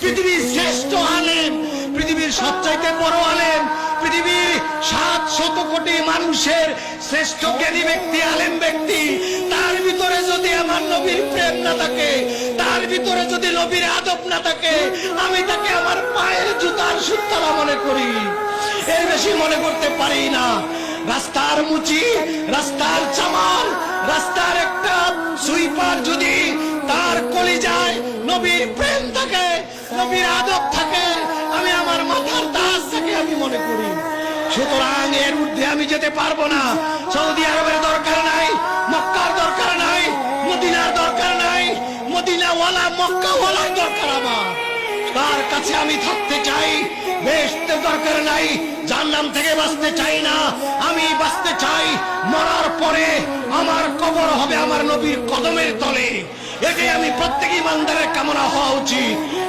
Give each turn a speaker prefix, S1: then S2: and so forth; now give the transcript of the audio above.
S1: পৃথিবীর শ্রেষ্ঠ আলেম, পৃথিবীর সবচাইতে বড় আলেম, পৃথিবীর সাত শত কোটি মানুষের শ্রেষ্ঠ জ্ঞানী ব্যক্তি, আলেম ব্যক্তি, তার ভিতরে যদি আমার নবীর প্রেম না থাকে, তার ভিতরে যদি নবীর আদব না থাকে, আমি তাকে আমার পায়ের জুতার সুতলা মনে করি। এর বেশি মনে করতে পারি না। রাস্তার মুচি, রাস্তার চামার, রাস্তার একটা সুইপার যদি তার কলি যায় নবীর প্রেম থাকে নবীর আদব থাকে, আমি আমার মাথার তাজ থেকে আমি মনে করি। সুতরাং এর ঊর্ধ্বে আমি যেতে পারব না। সৌদি আরবের দরকার নাই, মক্কার দরকার নাই, মদিনার দরকার নাই, মদিনাওয়ালা, মক্কাওয়ালার দরকার আমার। তার কাছে আমি থাকতে চাই বেশতে দরকার নাই জান্নাম থেকে বাঁচতে চাই না। আমি বাঁচতে চাই, মরার পরে আমার কবর হবে আমার নবীর কদমের তলে। এটাই আমি প্রত্যেক ইমানদারের কামনা হওয়া উচিত।